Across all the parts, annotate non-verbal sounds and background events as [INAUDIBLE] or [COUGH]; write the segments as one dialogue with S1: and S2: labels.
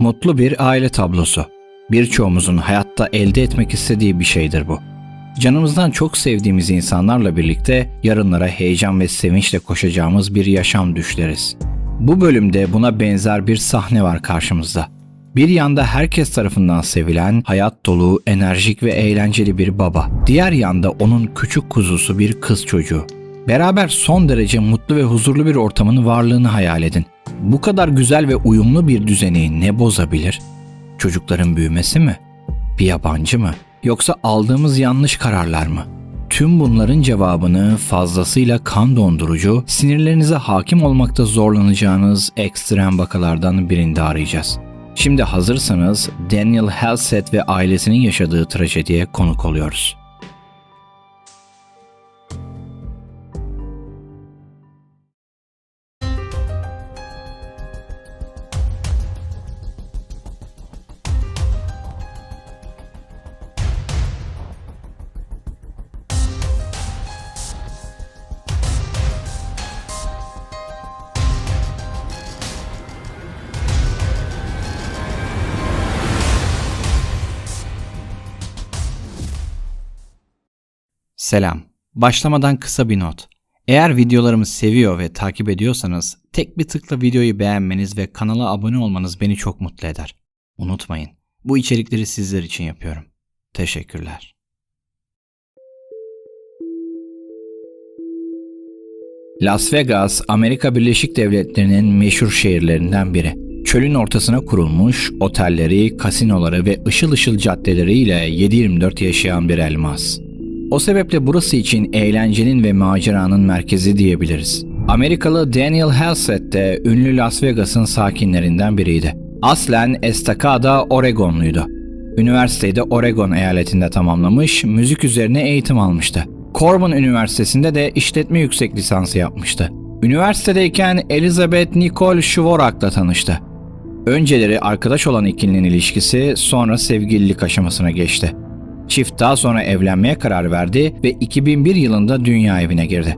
S1: Mutlu bir aile tablosu. Birçoğumuzun hayatta elde etmek istediği bir şeydir bu. Canımızdan çok sevdiğimiz insanlarla birlikte yarınlara heyecan ve sevinçle koşacağımız bir yaşam düşleriz. Bu bölümde buna benzer bir sahne var karşımızda. Bir yanda herkes tarafından sevilen, hayat dolu, enerjik ve eğlenceli bir baba. Diğer yanda onun küçük kuzusu bir kız çocuğu. Beraber son derece mutlu ve huzurlu bir ortamın varlığını hayal edin. Bu kadar güzel ve uyumlu bir düzeni ne bozabilir? Çocukların büyümesi mi? Bir yabancı mı? Yoksa aldığımız yanlış kararlar mı? Tüm bunların cevabını fazlasıyla kan dondurucu, sinirlerinize hakim olmakta zorlanacağınız ekstrem vakalardan birinde arayacağız. Şimdi hazırsanız Daniel Halsett ve ailesinin yaşadığı trajediye konuk oluyoruz. Selam. Başlamadan kısa bir not. Eğer videolarımı seviyor ve takip ediyorsanız tek bir tıkla videoyu beğenmeniz ve kanala abone olmanız beni çok mutlu eder. Unutmayın. Bu içerikleri sizler için yapıyorum. Teşekkürler. Las Vegas, Amerika Birleşik Devletleri'nin meşhur şehirlerinden biri. Çölün ortasına kurulmuş, otelleri, kasinoları ve ışıl ışıl caddeleriyle 7-24 yaşayan bir elmas. O sebeple burası için eğlencenin ve maceranın merkezi diyebiliriz. Amerikalı Daniel Halsett de ünlü Las Vegas'ın sakinlerinden biriydi. Aslen Estacada, Oregonluydu. Üniversiteyi de Oregon eyaletinde tamamlamış, müzik üzerine eğitim almıştı. Corbin Üniversitesi'nde de işletme yüksek lisansı yapmıştı. Üniversitedeyken Elizabeth Nicole Schworak'la tanıştı. Önceleri arkadaş olan ikilinin ilişkisi sonra sevgililik aşamasına geçti. Çift daha sonra evlenmeye karar verdi ve 2001 yılında dünya evine girdi.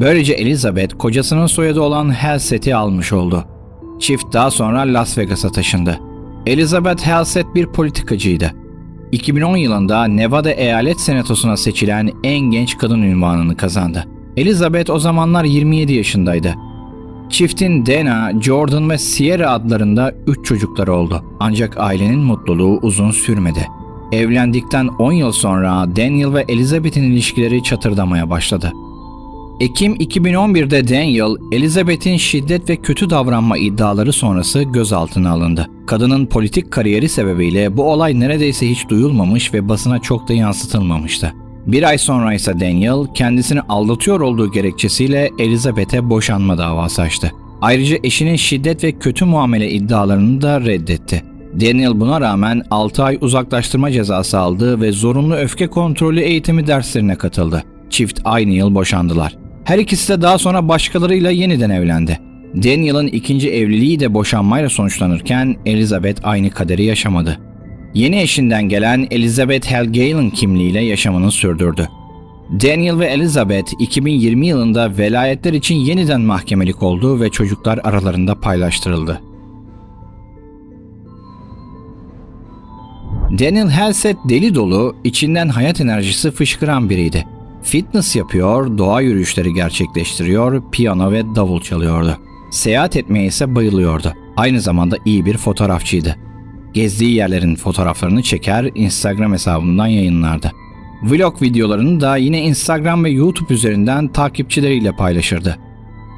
S1: Böylece Elizabeth kocasının soyadı olan Halsett'i almış oldu. Çift daha sonra Las Vegas'a taşındı. Elizabeth Halsett bir politikacıydı. 2010 yılında Nevada Eyalet Senatosu'na seçilen en genç kadın ünvanını kazandı. Elizabeth o zamanlar 27 yaşındaydı. Çiftin Dana, Jordan ve Sierra adlarında 3 çocukları oldu. Ancak ailenin mutluluğu uzun sürmedi. Evlendikten 10 yıl sonra Daniel ve Elizabeth'in ilişkileri çatırdamaya başladı. Ekim 2011'de Daniel, Elizabeth'in şiddet ve kötü davranma iddiaları sonrası gözaltına alındı. Kadının politik kariyeri sebebiyle bu olay neredeyse hiç duyulmamış ve basına çok da yansıtılmamıştı. Bir ay sonra ise Daniel, kendisini aldatıyor olduğu gerekçesiyle Elizabeth'e boşanma davası açtı. Ayrıca eşinin şiddet ve kötü muamele iddialarını da reddetti. Daniel buna rağmen 6 ay uzaklaştırma cezası aldı ve zorunlu öfke kontrolü eğitimi derslerine katıldı. Çift aynı yıl boşandılar. Her ikisi de daha sonra başkalarıyla yeniden evlendi. Daniel'ın ikinci evliliği de boşanmayla sonuçlanırken Elizabeth aynı kaderi yaşamadı. Yeni eşinden gelen Elizabeth Helgalen kimliğiyle yaşamını sürdürdü. Daniel ve Elizabeth 2020 yılında velayetler için yeniden mahkemelik oldu ve çocuklar aralarında paylaştırıldı. Daniel Halsett deli dolu, içinden hayat enerjisi fışkıran biriydi. Fitness yapıyor, doğa yürüyüşleri gerçekleştiriyor, piyano ve davul çalıyordu. Seyahat etmeye ise bayılıyordu. Aynı zamanda iyi bir fotoğrafçıydı. Gezdiği yerlerin fotoğraflarını çeker, Instagram hesabından yayınlardı. Vlog videolarını da yine Instagram ve YouTube üzerinden takipçileriyle paylaşırdı.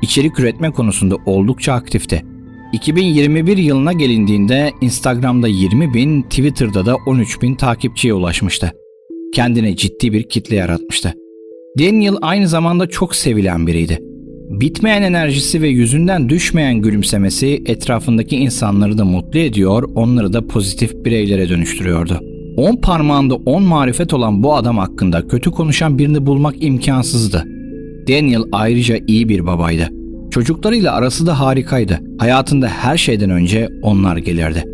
S1: İçerik üretme konusunda oldukça aktifti. 2021 yılına gelindiğinde Instagram'da 20 bin, Twitter'da da 13 bin takipçiye ulaşmıştı. Kendine ciddi bir kitle yaratmıştı. Daniel aynı zamanda çok sevilen biriydi. Bitmeyen enerjisi ve yüzünden düşmeyen gülümsemesi etrafındaki insanları da mutlu ediyor, onları da pozitif bireylere dönüştürüyordu. 10 parmağında 10 marifet olan bu adam hakkında kötü konuşan birini bulmak imkansızdı. Daniel ayrıca iyi bir babaydı. Çocuklarıyla arası da harikaydı. Hayatında her şeyden önce onlar gelirdi.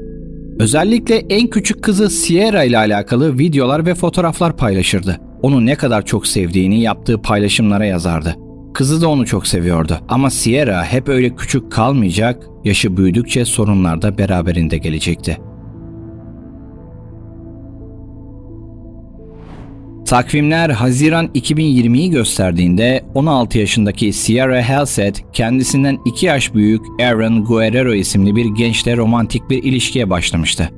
S1: Özellikle en küçük kızı Sierra ile alakalı videolar ve fotoğraflar paylaşırdı. Onu ne kadar çok sevdiğini yaptığı paylaşımlara yazardı. Kızı da onu çok seviyordu. Ama Sierra hep öyle küçük kalmayacak, Yaşı büyüdükçe sorunlar da beraberinde gelecekti. Takvimler Haziran 2020'yi gösterdiğinde 16 yaşındaki Sierra Halsett kendisinden 2 yaş büyük Aaron Guerrero isimli bir gençle romantik bir ilişkiye başlamıştı.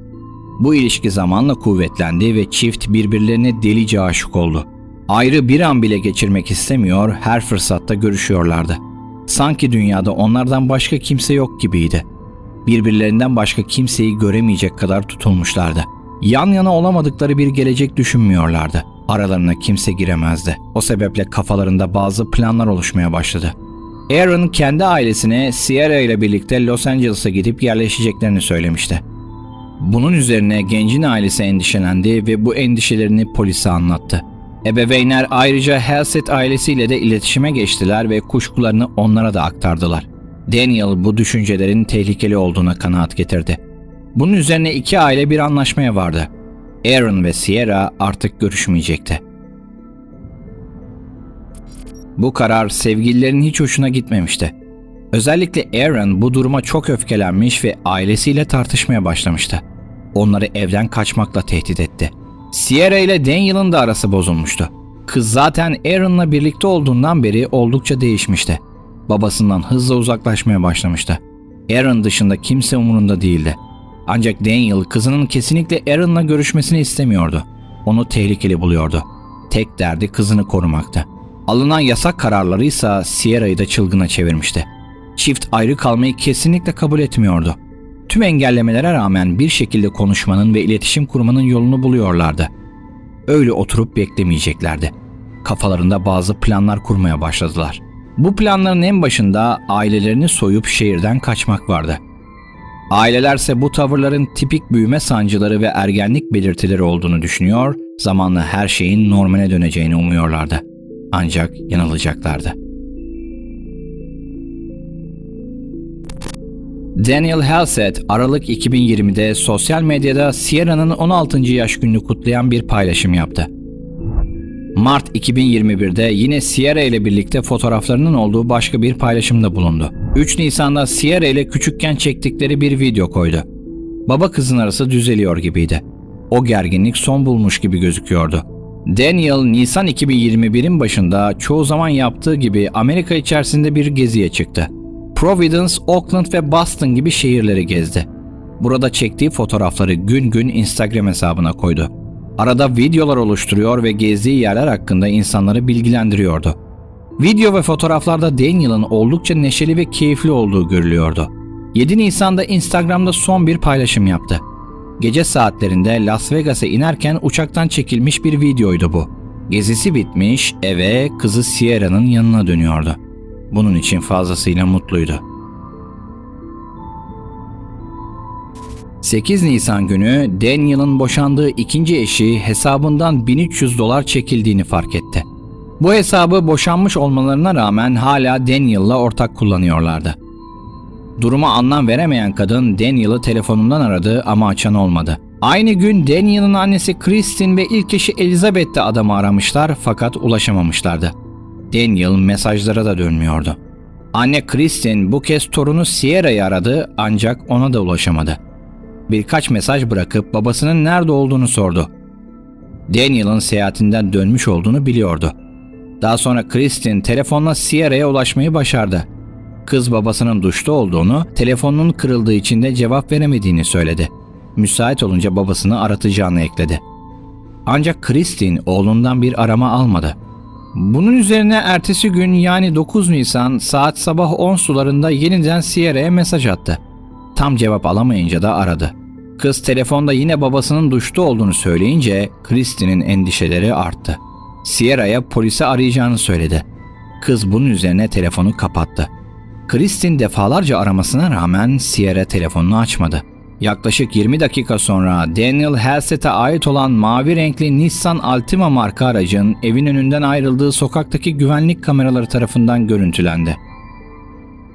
S1: Bu ilişki zamanla kuvvetlendi ve çift birbirlerine delice aşık oldu. Ayrı bir an bile geçirmek istemiyor, her fırsatta görüşüyorlardı. Sanki dünyada onlardan başka kimse yok gibiydi. Birbirlerinden başka kimseyi göremeyecek kadar tutulmuşlardı. Yan yana olamadıkları bir gelecek düşünmüyorlardı. Aralarına kimse giremezdi. O sebeple kafalarında bazı planlar oluşmaya başladı. Aaron kendi ailesine Sierra ile birlikte Los Angeles'a gidip yerleşeceklerini söylemişti. Bunun üzerine gencin ailesi endişelendi ve bu endişelerini polise anlattı. Ebeveynler ayrıca Halsett ailesiyle de iletişime geçtiler ve kuşkularını onlara da aktardılar. Daniel bu düşüncelerin tehlikeli olduğuna kanaat getirdi. Bunun üzerine iki aile bir anlaşmaya vardı. Aaron ve Sierra artık görüşmeyecekti. Bu karar sevgililerin hiç hoşuna gitmemişti. Özellikle Aaron bu duruma çok öfkelenmiş ve ailesiyle tartışmaya başlamıştı. Onları evden kaçmakla tehdit etti. Sierra ile Daniel'ın da arası bozulmuştu. Kız zaten Aaron'la birlikte olduğundan beri oldukça değişmişti. Babasından hızla uzaklaşmaya başlamıştı. Aaron dışında kimse umurunda değildi. Ancak Daniel kızının kesinlikle Aaron'la görüşmesini istemiyordu. Onu tehlikeli buluyordu. Tek derdi kızını korumaktı. Alınan yasak kararları ise Sierra'yı da çılgına çevirmişti. Çift ayrı kalmayı kesinlikle kabul etmiyordu. Tüm engellemelere rağmen bir şekilde konuşmanın ve iletişim kurmanın yolunu buluyorlardı. Öyle oturup beklemeyeceklerdi. Kafalarında bazı planlar kurmaya başladılar. Bu planların en başında ailelerini soyup şehirden kaçmak vardı. Ailelerse bu tavırların tipik büyüme sancıları ve ergenlik belirtileri olduğunu düşünüyor, zamanla her şeyin normale döneceğini umuyorlardı. Ancak yanılacaklardı. Daniel Halsett, Aralık 2020'de sosyal medyada Sierra'nın 16. yaş gününü kutlayan bir paylaşım yaptı. Mart 2021'de yine Sierra ile birlikte fotoğraflarının olduğu başka bir paylaşımda bulundu. 3 Nisan'da Sierra ile küçükken çektikleri bir video koydu. Baba kızın arası düzeliyor gibiydi. O gerginlik son bulmuş gibi gözüküyordu. Daniel, Nisan 2021'in başında çoğu zaman yaptığı gibi Amerika içerisinde bir geziye çıktı. Providence, Oakland ve Boston gibi şehirleri gezdi. Burada çektiği fotoğrafları gün gün Instagram hesabına koydu. Arada videolar oluşturuyor ve gezdiği yerler hakkında insanları bilgilendiriyordu. Video ve fotoğraflarda Daniel'ın oldukça neşeli ve keyifli olduğu görülüyordu. 7 Nisan'da Instagram'da son bir paylaşım yaptı. Gece saatlerinde Las Vegas'a inerken uçaktan çekilmiş bir videoydu bu. Gezisi bitmiş, eve kızı Sierra'nın yanına dönüyordu. Bunun için fazlasıyla mutluydu. 8 Nisan günü Daniel'ın boşandığı ikinci eşi hesabından 1300 dolar çekildiğini fark etti. Bu hesabı boşanmış olmalarına rağmen hala Daniel'la ortak kullanıyorlardı. Duruma anlam veremeyen kadın Daniel'ı telefonundan aradı ama açan olmadı. Aynı gün Daniel'ın annesi Kristin ve ilk eşi Elizabeth de adamı aramışlar fakat ulaşamamışlardı. Daniel mesajlara da dönmüyordu. Anne Kristin bu kez torunu Sierra'yı aradı ancak ona da ulaşamadı. Birkaç mesaj bırakıp babasının nerede olduğunu sordu. Daniel'ın seyahatinden dönmüş olduğunu biliyordu. Daha sonra Kristin telefonla Sierra'ya ulaşmayı başardı. Kız babasının duşta olduğunu, telefonunun kırıldığı için de cevap veremediğini söyledi. Müsait olunca babasını aratacağını ekledi. Ancak Kristin oğlundan bir arama almadı. Bunun üzerine ertesi gün yani 9 Nisan saat sabah 10 sularında yeniden Sierra'ya mesaj attı. Tam cevap alamayınca da aradı. Kız telefonda yine babasının duşta olduğunu söyleyince Kristin'in endişeleri arttı. Sierra'ya polisi arayacağını söyledi. Kız bunun üzerine telefonu kapattı. Kristin defalarca aramasına rağmen Sierra telefonunu açmadı. Yaklaşık 20 dakika sonra Daniel Halstead'e ait olan mavi renkli Nissan Altima marka aracın evin önünden ayrıldığı sokaktaki güvenlik kameraları tarafından görüntülendi.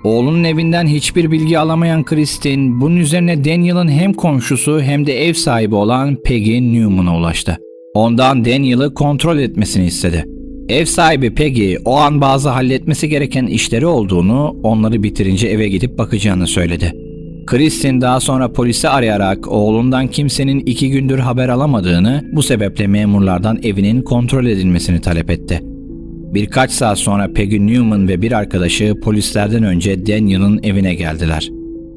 S1: Oğlunun evinden hiçbir bilgi alamayan Kristin, bunun üzerine Daniel'ın hem komşusu hem de ev sahibi olan Peggy Newman'a ulaştı. Ondan Daniel'ı kontrol etmesini istedi. Ev sahibi Peggy o an bazı halletmesi gereken işleri olduğunu, onları bitirince eve gidip bakacağını söyledi. Kristin daha sonra polisi arayarak oğlundan kimsenin iki gündür haber alamadığını, bu sebeple memurlardan evinin kontrol edilmesini talep etti. Birkaç saat sonra Peggy Newman ve bir arkadaşı polislerden önce Daniel'ın evine geldiler.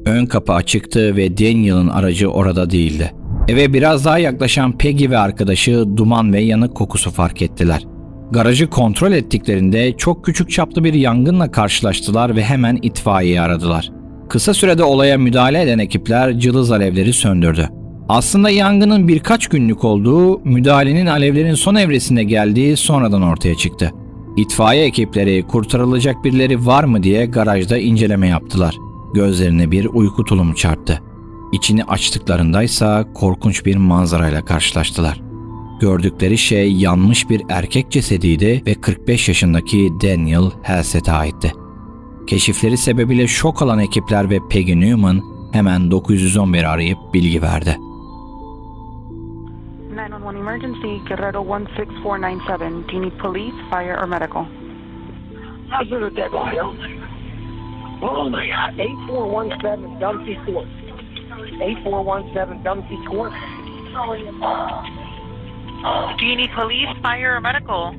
S1: Ön kapı açıktı ve Daniel'ın aracı orada değildi. Eve biraz daha yaklaşan Peggy ve arkadaşı duman ve yanık kokusu fark ettiler. Garajı kontrol ettiklerinde çok küçük çaplı bir yangınla karşılaştılar ve hemen itfaiyeyi aradılar. Kısa sürede olaya müdahale eden ekipler cılız alevleri söndürdü. Aslında yangının birkaç günlük olduğu, müdahalenin alevlerin son evresinde geldiği sonradan ortaya çıktı. İtfaiye ekipleri kurtarılacak birileri var mı diye garajda inceleme yaptılar. Gözlerine bir uyku tulumu çarptı. İçini açtıklarındaysa korkunç bir manzarayla karşılaştılar. Gördükleri şey yanmış bir erkek cesediydi ve 45 yaşındaki Daniel Halstead'e aitti. Keşifleri sebebiyle şok alan ekipler ve Peggy Newman hemen 911'i arayıp bilgi verdi.
S2: 911 emergency, Guerrero 16497. Do you need police, fire, or medical?
S3: How's it a dead body? Oh my god, 8417 Dumpsy Court. 8417 Dumpsy Court.
S2: Do you need police, fire, or medical?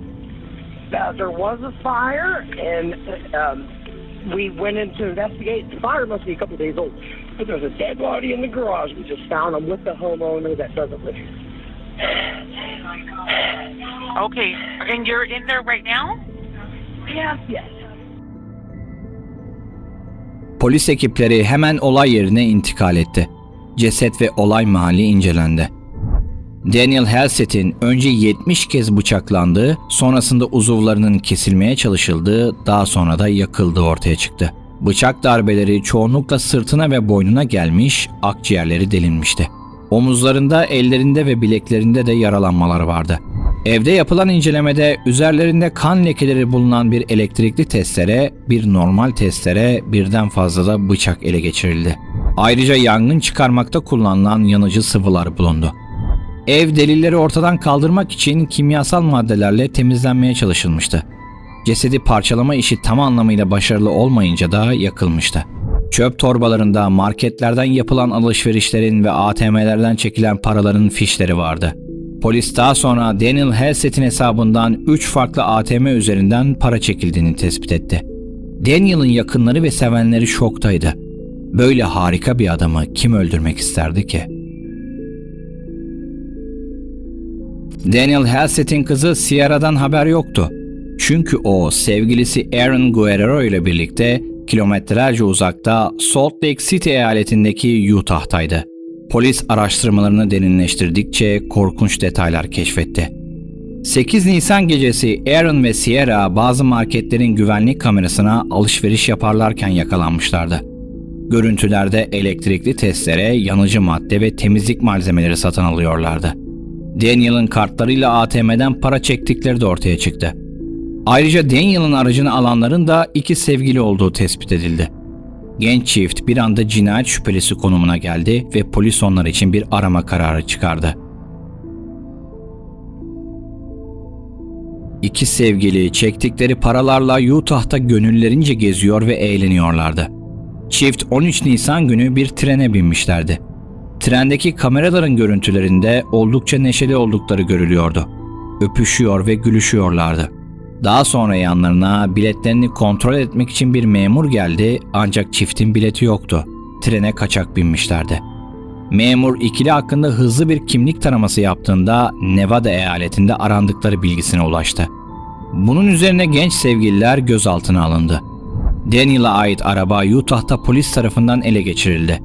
S3: Uh, there was a fire, and um, we went in to investigate. The fire must be a couple days old. But there's a dead body in the garage. We just found him with the homeowner that doesn't live here.
S2: Okay, and you're in there right now?
S3: Yes, yes.
S1: Polis ekipleri hemen olay yerine intikal etti. Ceset ve olay mahalli incelendi. Daniel Halstead'in önce 70 kez bıçaklandığı, sonrasında uzuvlarının kesilmeye çalışıldığı, daha sonra da yakıldığı ortaya çıktı. Bıçak darbeleri çoğunlukla sırtına ve boynuna gelmiş, akciğerleri delinmişti. Omuzlarında, ellerinde ve bileklerinde de yaralanmalar vardı. Evde yapılan incelemede üzerlerinde kan lekeleri bulunan bir elektrikli testere, bir normal testere, birden fazla da bıçak ele geçirildi. Ayrıca yangın çıkarmakta kullanılan yanıcı sıvılar bulundu. Ev delilleri ortadan kaldırmak için kimyasal maddelerle temizlenmeye çalışılmıştı. Cesedi parçalama işi tam anlamıyla başarılı olmayınca da yakılmıştı. Çöp torbalarında marketlerden yapılan alışverişlerin ve ATM'lerden çekilen paraların fişleri vardı. Polis daha sonra Daniel Halstead'in hesabından 3 farklı ATM üzerinden para çekildiğini tespit etti. Daniel'ın yakınları ve sevenleri şoktaydı. Böyle harika bir adamı kim öldürmek isterdi ki? Daniel Halstead'in kızı Sierra'dan haber yoktu. Çünkü o sevgilisi Aaron Guerrero ile birlikte kilometrelerce uzakta Salt Lake City eyaletindeki Utah'taydı. Polis araştırmalarını derinleştirdikçe korkunç detaylar keşfetti. 8 Nisan gecesi Aaron ve Sierra bazı marketlerin güvenlik kamerasına alışveriş yaparlarken yakalanmışlardı. Görüntülerde elektrikli testere, yanıcı madde ve temizlik malzemeleri satın alıyorlardı. Daniel'ın kartlarıyla ATM'den para çektikleri de ortaya çıktı. Ayrıca Daniel'ın aracını alanların da iki sevgili olduğu tespit edildi. Genç çift bir anda cinayet şüphelisi konumuna geldi ve polis onlar için bir arama kararı çıkardı. İki sevgili çektikleri paralarla Utah'ta gönüllerince geziyor ve eğleniyorlardı. Çift 13 Nisan günü bir trene binmişlerdi. Trendeki kameraların görüntülerinde oldukça neşeli oldukları görülüyordu. Öpüşüyor ve gülüşüyorlardı. Daha sonra yanlarına biletlerini kontrol etmek için bir memur geldi ancak çiftin bileti yoktu. Trene kaçak binmişlerdi. Memur ikili hakkında hızlı bir kimlik taraması yaptığında Nevada eyaletinde arandıkları bilgisine ulaştı. Bunun üzerine genç sevgililer gözaltına alındı. Daniel'a ait araba Utah'ta polis tarafından ele geçirildi.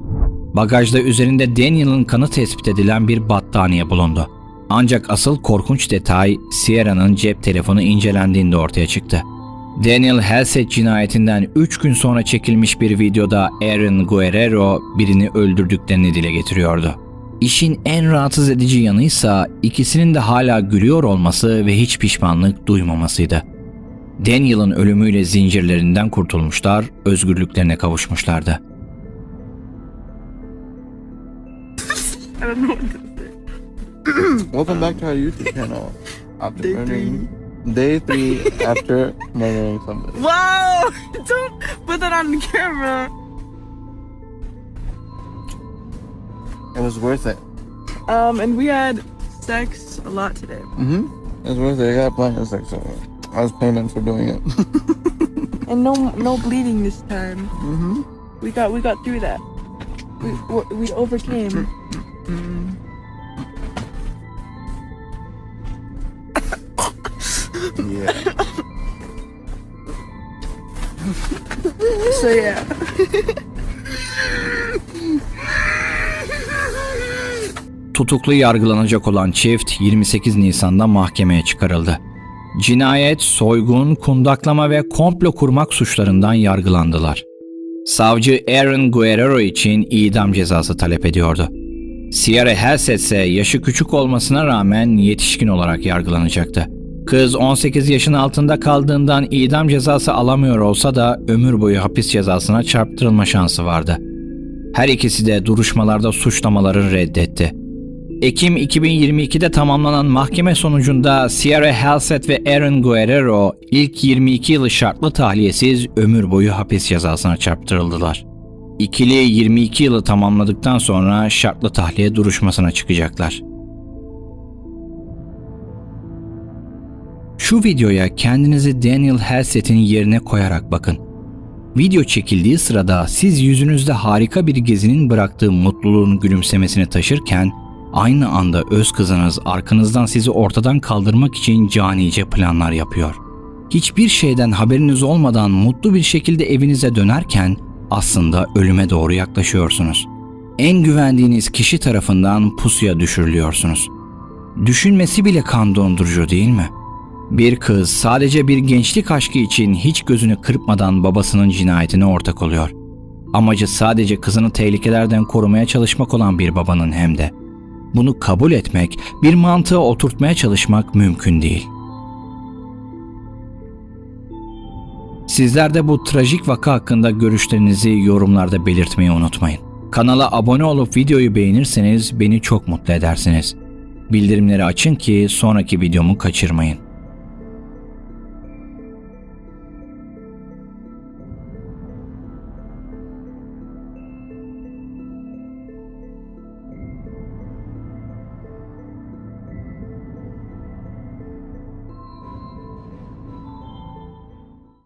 S1: Bagajda üzerinde Daniel'ın kanı tespit edilen bir battaniye bulundu. Ancak asıl korkunç detay Sierra'nın cep telefonu incelendiğinde ortaya çıktı. Daniel Halstead cinayetinden 3 gün sonra çekilmiş bir videoda Aaron Guerrero birini öldürdüklerini dile getiriyordu. İşin en rahatsız edici yanıysa ikisinin de hala gülüyor olması ve hiç pişmanlık duymamasıydı. Daniel'ın ölümüyle zincirlerinden kurtulmuşlar, özgürlüklerine kavuşmuşlardı. [LAUGHS] [CLEARS THROAT]
S4: Welcome back to our YouTube [LAUGHS] channel. After Day murdering, Day three after murdering somebody.
S5: Whoa! [LAUGHS] Don't put that on the camera.
S4: It was worth it.
S5: Um, and we had sex a lot today.
S4: Mm-hmm. It was worth it. I got plenty of sex. So I was payment for doing it. [LAUGHS]
S5: And no no bleeding this time.
S4: mm-hmm.
S5: We got we got through that. We we- we overcame.
S4: Yeah.
S5: So yeah.
S1: Tutuklu yargılanacak olan çift 28 Nisan'da mahkemeye çıkarıldı. Cinayet, soygun, kundaklama ve komplo kurmak suçlarından yargılandılar. Savcı Aaron Guerrero için idam cezası talep ediyordu. Sierra Helseth ise yaşı küçük olmasına rağmen yetişkin olarak yargılanacaktı. Kız 18 yaşın altında kaldığından idam cezası alamıyor olsa da ömür boyu hapis cezasına çarptırılma şansı vardı. Her ikisi de duruşmalarda suçlamaları reddetti. Ekim 2022'de tamamlanan mahkeme sonucunda Sierra Helseth ve Aaron Guerrero ilk 22 yılı şartlı tahliyesiz ömür boyu hapis cezasına çarptırıldılar. İkili 22 yılı tamamladıktan sonra şartlı tahliye duruşmasına çıkacaklar. Şu videoya kendinizi Daniel Helseth'in yerine koyarak bakın. Video çekildiği sırada siz yüzünüzde harika bir gezinin bıraktığı mutluluğun gülümsemesini taşırken aynı anda öz kızınız arkanızdan sizi ortadan kaldırmak için canice planlar yapıyor. Hiçbir şeyden haberiniz olmadan mutlu bir şekilde evinize dönerken aslında ölüme doğru yaklaşıyorsunuz. En güvendiğiniz kişi tarafından pusuya düşürülüyorsunuz. Düşünmesi bile kan dondurucu değil mi? Bir kız sadece bir gençlik aşkı için hiç gözünü kırpmadan babasının cinayetine ortak oluyor. Amacı sadece kızını tehlikelerden korumaya çalışmak olan bir babanın hem de. Bunu kabul etmek, bir mantığa oturtmaya çalışmak mümkün değil. Sizler de bu trajik vaka hakkında görüşlerinizi yorumlarda belirtmeyi unutmayın. Kanala abone olup videoyu beğenirseniz beni çok mutlu edersiniz. Bildirimleri açın ki sonraki videomu kaçırmayın.